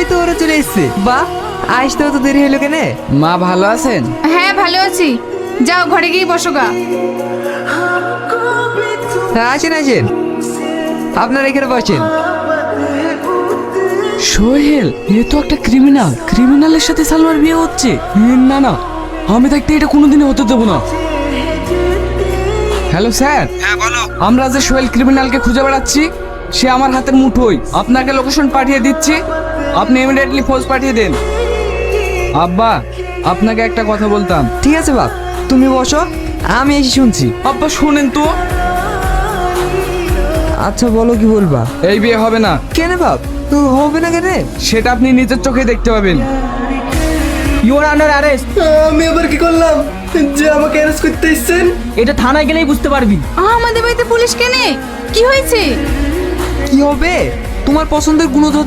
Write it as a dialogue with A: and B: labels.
A: ওই তো ওরা চলে এসছে। বা আসতে তো দেরি হলো কেন?
B: মা ভালো আছেন?
C: হ্যাঁ ভালো আছি। যাও ঘরে গিয়ে বসো গা।
A: হ্যাঁ আসেন আসেন। আপনারা এখানে বসেন।
D: সোহেল এ তো একটা ক্রিমিনাল ক্রিমিনালের সাথে সালমার বিয়ে হচ্ছে। না না আমি থাকতে এটা কোনোদিনই হতে দেবো না। Hello sir. হ্যাঁ বলো। আমরা যে সোহেল ক্রিমিনালকে খুঁজে বেড়াচ্ছি সে আমার হাতের মুঠোই আপনাকে লোকেশন পাঠিয়ে দিচ্ছি। আপনি ইমিডিয়েটলি ফোর্স পাঠিয়ে দেন। আব্বা আপনাকে একটা কথা বলতাম।
A: ঠিক আছে বাপ। তুমি বসো আমি এসে শুনছি।
D: আব্বা শোনেন তো।
A: আচ্ছা বলো কি বলবা?
D: এই বিয়ে হবে না।
A: কেন বাপ? তো হবে না কেন?
D: সেটা আপনি নিজের চোখে দেখতে পাবেন।
E: ইউর আন্ডার অ্যারেস্ট
F: আমি আবার কি করলাম? যে আমাকে অ্যারেস্ট করতে এসছেন?
E: এটা থানায় গেলেই বুঝতে পারবি।
C: আমাদের বাড়িতে পুলিশ কেনে? কি হয়েছে?
A: কি হবে? তোমার পছন্দের গুণধর